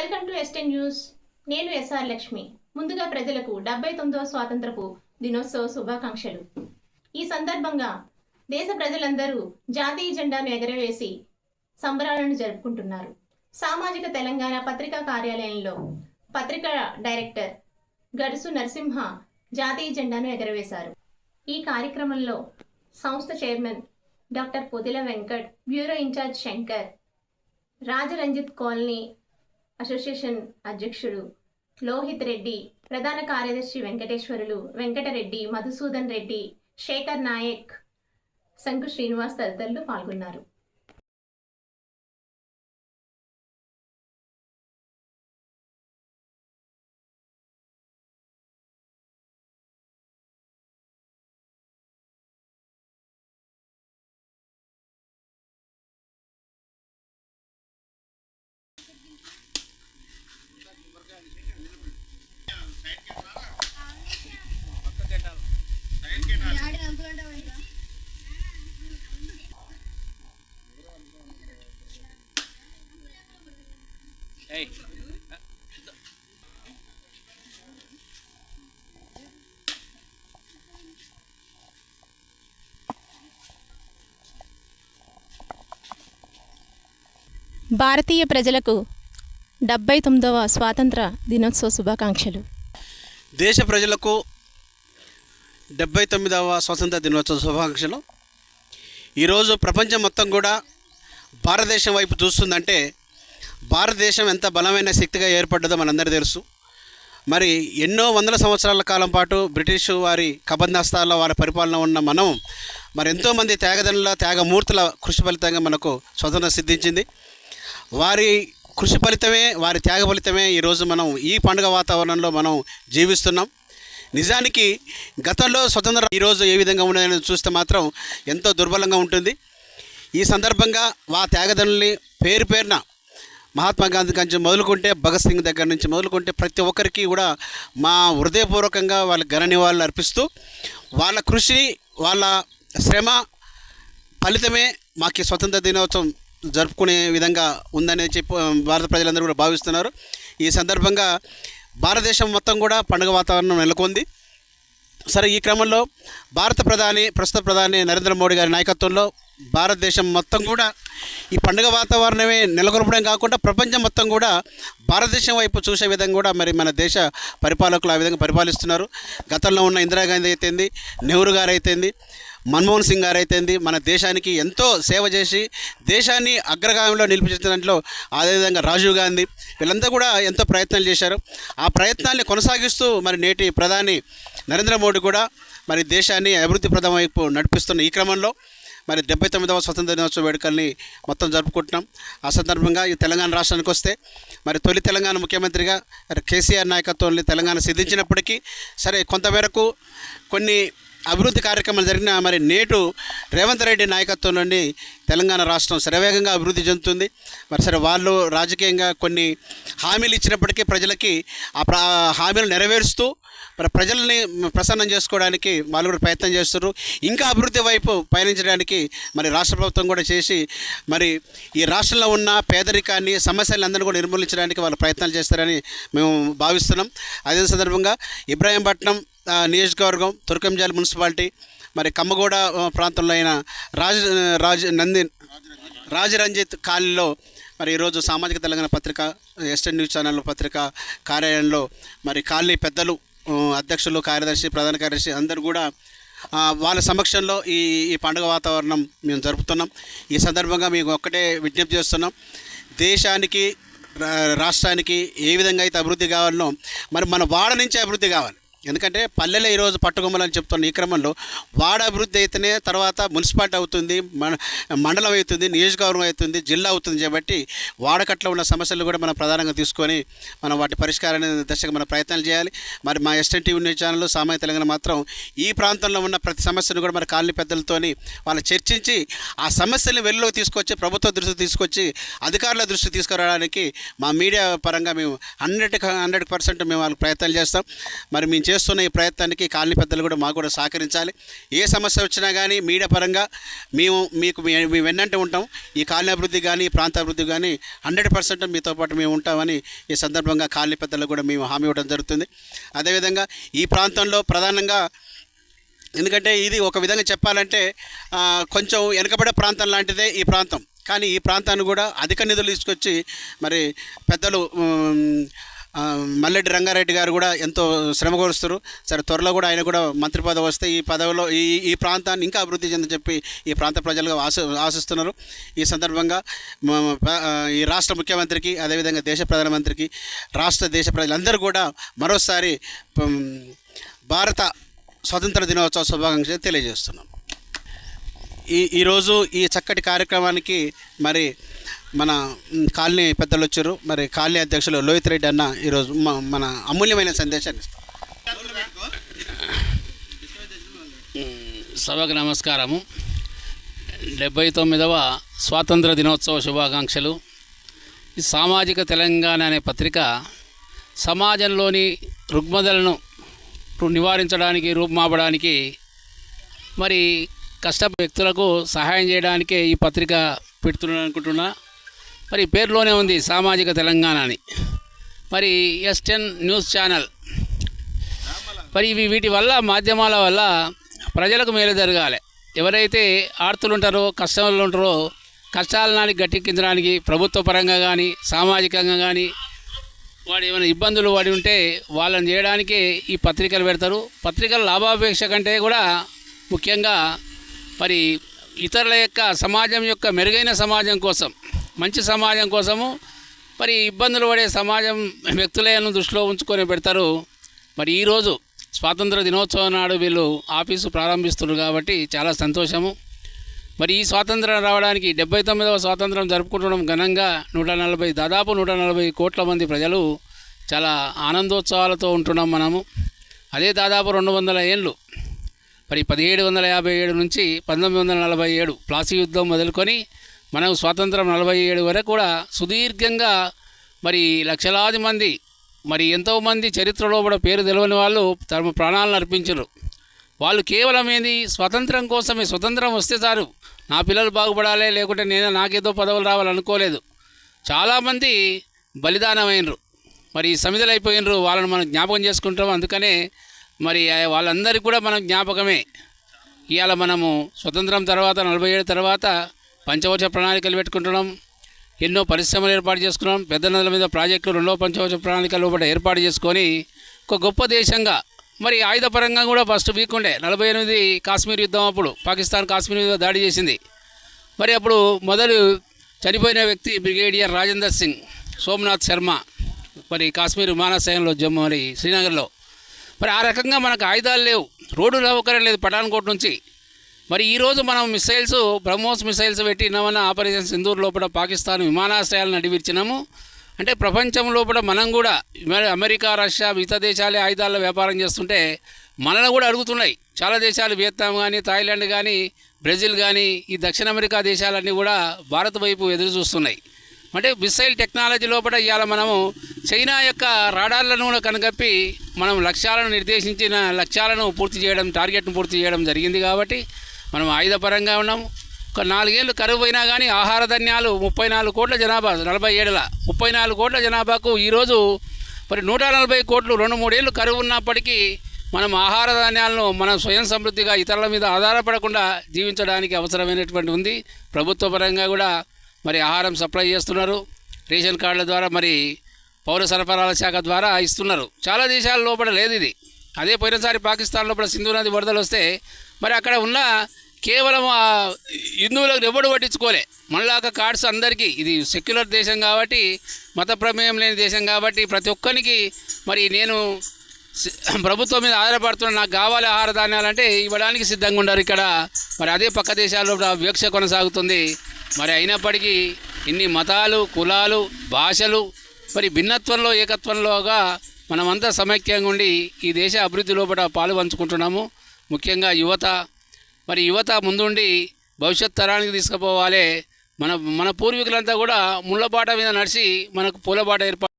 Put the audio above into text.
Welcome to ఎస్టెన్ news. నేను SR Lakshmi. ముందుగా ప్రజలకు డెబ్బై తొమ్మిదవ స్వాతంత్రపు దినోత్సవ శుభాకాంక్షలు. ఈ సందర్భంగా దేశ ప్రజలందరూ జాతీయ జెండాను ఎగరవేసి సంబరాలను జరుపుకుంటున్నారు. సామాజిక తెలంగాణ పత్రికా కార్యాలయంలో పత్రికా డైరెక్టర్ గడుసు నరసింహ జాతీయ జెండాను ఎగరవేశారు. ఈ కార్యక్రమంలో సంస్థ chairman doctor Podila Venkat bureau incharge Shankar Rajaranjith colony association అధ్యక్షుడు లోహిత్ రెడ్డి ప్రధాన కార్యదర్శి వెంకటేశ్వరులు వెంకటరెడ్డి మధుసూదన్ రెడ్డి శేఖర్ నాయక్ శంకు శ్రీనివాస్ తదితరులు పాల్గొన్నారు. భారతీయ ప్రజలకు డెబ్బై తొమ్మిదవ స్వాతంత్ర దినోత్సవ శుభాకాంక్షలు. దేశ ప్రజలకు డెబ్బై తొమ్మిదవ స్వాతంత్ర దినోత్సవ శుభాకాంక్షలు. ఈరోజు ప్రపంచం మొత్తం కూడా భారతదేశం వైపు చూస్తుందంటే భారతదేశం ఎంత బలమైన శక్తిగా ఏర్పడ్డదో మనందరికీ తెలుసు. మరి ఎన్నో వందల సంవత్సరాల కాలం పాటు బ్రిటిష్ వారి కబంధాస్తాల్లో వారి పరిపాలన ఉన్న మనం మరి ఎంతోమంది త్యాగదనుల త్యాగమూర్తుల కృషి ఫలితంగా మనకు స్వతంత్రం సిద్ధించింది. వారి కృషి ఫలితమే వారి త్యాగ ఫలితమే ఈరోజు మనం ఈ పండుగ వాతావరణంలో మనం జీవిస్తున్నాం. నిజానికి గతంలో స్వతంత్ర ఈరోజు ఏ విధంగా ఉండదని చూస్తే మాత్రం ఎంతో దుర్బలంగా ఉంటుంది. ఈ సందర్భంగా వా త్యాగదనుల్ని పేరు పేరున మహాత్మా గాంధీ నుంచి మొదలుకుంటే భగత్ సింగ్ దగ్గర నుంచి మొదలుకుంటే ప్రతి ఒక్కరికి కూడా మా హృదయపూర్వకంగా వాళ్ళ ఘన నివాళులు అర్పిస్తూ వాళ్ళ కృషి వాళ్ళ శ్రమ ఫలితమే మాకు స్వతంత్ర దినోత్సవం జరుపుకునే విధంగా ఉందని చెప్పి భారత ప్రజలందరూ కూడా భావిస్తున్నారు. ఈ సందర్భంగా భారతదేశం మొత్తం కూడా పండుగ వాతావరణం నెలకొంది. సరే ఈ క్రమంలో భారత ప్రధాని ప్రస్తుత ప్రధాని నరేంద్ర మోడీ గారి నాయకత్వంలో భారతదేశం మొత్తం కూడా ఈ పండుగ వాతావరణమే నెలకొల్పడం కాకుండా ప్రపంచం మొత్తం కూడా భారతదేశం వైపు చూసే విధంగా కూడా మరి మన దేశ పరిపాలకులు ఆ విధంగా పరిపాలిస్తున్నారు. గతంలో ఉన్న ఇందిరాగాంధీ అయితేంది నెహ్రూ గారు అయితేంది మన్మోహన్ సింగ్ గారు అయితేంది మన దేశానికి ఎంతో సేవ చేసి దేశాన్ని అగ్రగామంలో నిలిపించిన దాంట్లో అదేవిధంగా రాజీవ్ గాంధీ వీళ్ళంతా కూడా ఎంతో ప్రయత్నాలు చేశారు. ఆ ప్రయత్నాల్ని కొనసాగిస్తూ మరి నేటి ప్రధాని నరేంద్ర మోడీ కూడా మరి దేశాన్ని అభివృద్ధి ప్రదం వైపు నడిపిస్తున్న ఈ క్రమంలో మరి డెబ్బై తొమ్మిదవ స్వతంత్ర దినోత్సవ వేడుకల్ని మొత్తం జరుపుకుంటున్నాం. ఆ సందర్భంగా ఈ తెలంగాణ రాష్ట్రానికి వస్తే మరి తొలి తెలంగాణ ముఖ్యమంత్రిగా మరి కేసీఆర్ నాయకత్వంలో తెలంగాణ సిద్ధించినప్పటికీ సరే కొంతమేరకు కొన్ని అభివృద్ధి కార్యక్రమాలు జరిగిన మరి నేటు రేవంత్ రెడ్డి నాయకత్వం నుండి తెలంగాణ రాష్ట్రం శరవేగంగా అభివృద్ధి చెందుతుంది. మరి సరే వాళ్ళు రాజకీయంగా కొన్ని హామీలు ఇచ్చినప్పటికీ ప్రజలకి ఆ హామీలు నెరవేరుస్తూ మరి ప్రజల్ని ప్రసన్నం చేసుకోవడానికి వాళ్ళు కూడా ప్రయత్నం చేస్తున్నారు. ఇంకా అభివృద్ధి వైపు పయనించడానికి మరి రాష్ట్ర ప్రభుత్వం కూడా చేసి మరి ఈ రాష్ట్రంలో ఉన్న పేదరికాన్ని సమస్యలందరినీ కూడా నిర్మూలించడానికి వాళ్ళు ప్రయత్నాలు చేస్తారని మేము భావిస్తున్నాం. అదే సందర్భంగా ఇబ్రాహీంపట్నం నియోజకవర్గం తుర్కంజాల్ మున్సిపాలిటీ మరి కమ్మగూడ ప్రాంతంలో అయిన రాజ రాజ నంది రాజరంజిత్ కాలనీలో మరి ఈరోజు సామాజిక తెలంగాణ పత్రిక ఎస్టెన్ న్యూస్ ఛానల్ పత్రిక కార్యాలయంలో మరి కాలనీ పెద్దలు అధ్యక్షులు కార్యదర్శి ప్రధాన కార్యదర్శి అందరూ కూడా వాళ్ళ సమక్షంలో ఈ ఈ పండుగ వాతావరణం మేము జరుపుతున్నాం. ఈ సందర్భంగా మేము ఒక్కటే విజ్ఞప్తి చేస్తున్నాం. దేశానికి రా- రాష్ట్రానికి ఏ విధంగా అయితే అభివృద్ధి కావాలనో మరి మన వాడ నుంచి అభివృద్ధి కావాలి. ఎందుకంటే పల్లెలో ఈరోజు పట్టుకొమ్మలని చెప్తున్న ఈ క్రమంలో వాడ అభివృద్ధి అయితేనే తర్వాత మున్సిపాలిటీ అవుతుంది మండలం అవుతుంది నియోజకవర్గం అవుతుంది జిల్లా అవుతుంది కాబట్టి వాడకట్లో ఉన్న సమస్యలు కూడా మనం ప్రధానంగా తీసుకొని మనం వాటి పరిష్కారాన్ని దశగా మనం ప్రయత్నాలు చేయాలి. మరి మా ఎస్ఎన్ టీవీ న్యూస్ ఛానల్ సామాన్య తెలంగాణ మాత్రం ఈ ప్రాంతంలో ఉన్న ప్రతి సమస్యను కూడా మన కాలనీ పెద్దలతోని వాళ్ళు చర్చించి ఆ సమస్యల్ని వెలుగులోకి తీసుకొచ్చి ప్రభుత్వ దృష్టికి తీసుకొచ్చి అధికారుల దృష్టి తీసుకురావడానికి మా మీడియా పరంగా మేము హండ్రెడ్ హండ్రెడ్ పర్సెంట్ మేము వాళ్ళకి ప్రయత్నాలు చేస్తాం. మరి మేము చేస్తున్న ఈ ప్రయత్నానికి కాలనీ పెద్దలు కూడా మాకు కూడా సహకరించాలి. ఏ సమస్య వచ్చినా కానీ మీడియా పరంగా మేము మీకు మేము వెన్నంటే ఉంటాం. ఈ కాలనీ అభివృద్ధి కానీ ఈ ప్రాంత అభివృద్ధి కానీ హండ్రెడ్ పర్సెంట్ మీతో పాటు మేము ఉంటామని ఈ సందర్భంగా కాలనీ పెద్దలకు కూడా మేము హామీ ఇవ్వడం జరుగుతుంది. అదేవిధంగా ఈ ప్రాంతంలో ప్రధానంగా ఎందుకంటే ఇది ఒక విధంగా చెప్పాలంటే కొంచెం వెనుకబడే ప్రాంతం లాంటిదే ఈ ప్రాంతం. కానీ ఈ ప్రాంతాన్ని కూడా అధిక నిధులు తీసుకొచ్చి మరి పెద్దలు మల్లెడ్డి రంగారెడ్డి గారు కూడా ఎంతో శ్రమ కోరుస్తారు. సరే త్వరలో కూడా ఆయన కూడా మంత్రి పదవి వస్తే ఈ పదవిలో ఈ ఈ ప్రాంతాన్ని ఇంకా అభివృద్ధి చెందని చెప్పి ఈ ప్రాంత ప్రజలుగా ఆశ ఆశిస్తున్నారు. ఈ సందర్భంగా ఈ రాష్ట్ర ముఖ్యమంత్రికి అదేవిధంగా దేశ ప్రధానమంత్రికి రాష్ట్ర దేశ ప్రజలందరూ కూడా మరోసారి భారత స్వతంత్ర దినోత్సవ శుభాకాంక్షలు తెలియజేస్తున్నాం. ఈ ఈరోజు ఈ చక్కటి కార్యక్రమానికి మరి మన కాలనీ పెద్దలు వచ్చారు. మరి కాలనీ అధ్యక్షులు లోహిత్ రెడ్డి అన్న ఈరోజు మన అమూల్యమైన సందేశాన్ని ఇస్తారు. సభకు నమస్కారము. డెబ్బై తొమ్మిదవ స్వాతంత్ర దినోత్సవ శుభాకాంక్షలు. ఈ సామాజిక తెలంగాణ అనే పత్రిక సమాజంలోని రుగ్మతలను నివారించడానికి రూపుమాపడానికి మరి కష్ట వ్యక్తులకు సహాయం చేయడానికే ఈ పత్రిక పెడుతున్నాను అనుకుంటున్నా మరి పేరులోనే ఉంది సామాజిక తెలంగాణ అని మరి ఎస్టెన్ న్యూస్ ఛానల్. మరి ఇవి వీటి వల్ల మాధ్యమాల వల్ల ప్రజలకు మేలు జరగాలి. ఎవరైతే ఆర్తులు ఉంటారో కష్టంలో ఉంటారో కష్టాలని గట్టెక్కించడానికి ప్రభుత్వ పరంగా కానీ సామాజికంగా కానీ వాడు ఏమైనా ఇబ్బందులు వాడి ఉంటే వాళ్ళని చేయడానికే ఈ పత్రికలు పెడతారు. పత్రికల లాభాపేక్ష కంటే కూడా ముఖ్యంగా మరి ఇతరుల యొక్క సమాజం యొక్క మెరుగైన సమాజం కోసం మంచి సమాజం కోసము. మరి ఇబ్బందులు పడే సమాజం వ్యక్తులను దృష్టిలో ఉంచుకొని పెడతారు. మరి ఈరోజు స్వాతంత్ర దినోత్సవం నాడు వీళ్ళు ఆఫీసు ప్రారంభిస్తున్నారు కాబట్టి చాలా సంతోషము. మరి ఈ స్వాతంత్రం రావడానికి డెబ్బై తొమ్మిదవ స్వాతంత్రం జరుపుకుంటడం ఘనంగా నూట నలభై దాదాపు నూట నలభై కోట్ల మంది ప్రజలు చాలా ఆనందోత్సవాలతో ఉంటున్నాం మనము. అదే దాదాపు రెండు వందల ఏళ్ళు. మరి పదిహేడు వందల యాభై ఏడు నుంచి పంతొమ్మిది వందల నలభై ఏడు ప్లాసీ యుద్ధం మొదలుకొని మనం స్వాతంత్రం నలభై ఏడు వరకు కూడా సుదీర్ఘంగా మరి లక్షలాది మంది మరి ఎంతోమంది చరిత్రలో కూడా పేరు తెలియని వాళ్ళు తమ ప్రాణాలను అర్పించరు. వాళ్ళు కేవలం ఏంది? స్వతంత్రం కోసమే స్వతంత్రం వస్తే చాలు. నా పిల్లలు బాగుపడాలి లేకుంటే నేను నాకేదో పదవులు రావాలనుకోలేదు. చాలామంది బలిదానమైనరు మరి సమిధలైపోయినరు వాళ్ళని మనం జ్ఞాపకం చేసుకుంటాం. అందుకనే మరి వాళ్ళందరికీ కూడా మనం జ్ఞాపకమే. ఇవాళ మనము స్వతంత్రం తర్వాత నలభై ఏడు తర్వాత పంచవచ ప్రణాళికలు పెట్టుకుంటున్నాం. ఎన్నో పరిశ్రమలు ఏర్పాటు చేసుకున్నాం. పెద్ద నదుల మీద ప్రాజెక్టులు రెండో పంచవచ ప్రణాళికలు లోపల ఏర్పాటు చేసుకొని ఒక గొప్ప దేశంగా మరి ఆయుధపరంగా కూడా ఫస్ట్ వీక్ ఉండే. నలభై ఎనిమిది కాశ్మీర్ యుద్ధం అప్పుడు పాకిస్తాన్ కాశ్మీర్ మీద దాడి చేసింది. మరి అప్పుడు మొదలు చనిపోయిన వ్యక్తి బ్రిగేడియర్ రాజేందర్ సింగ్ సోమనాథ్ శర్మ మరి కాశ్మీర్ విమానాశ్రయంలో జమ్మూ మరి శ్రీనగర్లో. మరి ఆ రకంగా మనకు ఆయుధాలు లేవు. రోడ్డు సౌకర్యం లేదు పఠాన్కోట్ నుంచి. మరి ఈరోజు మనం మిసైల్స్ బ్రహ్మోస్ మిసైల్స్ పెట్టి నవన్న ఆపరేషన్ సింధూర్ లోపల పాకిస్తాన్ విమానాశ్రయాలను నడిపించినాము. అంటే ప్రపంచం లోపల మనం కూడా అమెరికా రష్యా మిగతా దేశాలే ఆయుధాల వ్యాపారం చేస్తుంటే మనల్ని కూడా అడుగుతున్నాయి. చాలా దేశాలు వియత్నాం కానీ థాయిలాండ్ కానీ బ్రెజిల్ కానీ ఈ దక్షిణ అమెరికా దేశాలన్నీ కూడా భారత్ వైపు ఎదురు చూస్తున్నాయి. అంటే మిసైల్ టెక్నాలజీ లోపల ఇవాళ మనము చైనా యొక్క రాడార్లను కూడా కనుగప్పి మనం లక్ష్యాలను నిర్దేశించిన లక్ష్యాలను పూర్తి చేయడం టార్గెట్ను పూర్తి చేయడం జరిగింది కాబట్టి మనం ఆయుధపరంగా ఉన్నాము. ఒక నాలుగేళ్ళు కరువు పోయినా కానీ ఆహార ధాన్యాలు ముప్పై నాలుగు కోట్ల జనాభా నలభై ఏడుల ముప్పై నాలుగు కోట్ల జనాభాకు ఈరోజు మరి నూట నలభై కోట్లు రెండు మూడేళ్ళు కరువు ఉన్నప్పటికీ మనం ఆహార ధాన్యాలను మనం స్వయం సమృద్ధిగా ఇతరుల మీద ఆధారపడకుండా జీవించడానికి అవసరమైనటువంటి ఉంది. ప్రభుత్వ పరంగా కూడా మరి ఆహారం సప్లై చేస్తున్నారు. రేషన్ కార్డుల ద్వారా మరి పౌర సరఫరాల శాఖ ద్వారా ఇస్తున్నారు. చాలా దేశాల లోపల లేదు ఇది. అదే పోయినసారి పాకిస్తాన్ లోపల సింధు నది వరదలు వస్తే మరి అక్కడ ఉన్న కేవలం ఆ హిందువులకు ఎవడు పట్టించుకోలే. మనలాగా కార్డ్స్ అందరికీ ఇది సెక్యులర్ దేశం కాబట్టి మత ప్రమేయం లేని దేశం కాబట్టి ప్రతి ఒక్కరికి మరి నేను ప్రభుత్వం మీద ఆధారపడుతున్న నాకు కావాలి ఆహార ధాన్యాలంటే ఇవ్వడానికి సిద్ధంగా ఉన్నారు ఇక్కడ. మరి అదే పక్క దేశాల్లో వివక్ష కొనసాగుతుంది. మరి అయినప్పటికీ ఇన్ని మతాలు కులాలు భాషలు మరి భిన్నత్వంలో ఏకత్వంలోగా మనమంతా సమైక్యంగా ఉండి ఈ దేశ అభివృద్ధి లోపల పాలు పంచుకుంటున్నాము. ముఖ్యంగా యువత మరి యువత ముందుండి భవిష్యత్ తరానికి తీసుకుపోవాలి. మన మన పూర్వీకులంతా కూడా ముళ్ళబాట మీద నడిచి మనకు పూలబాట ఏర్పాటు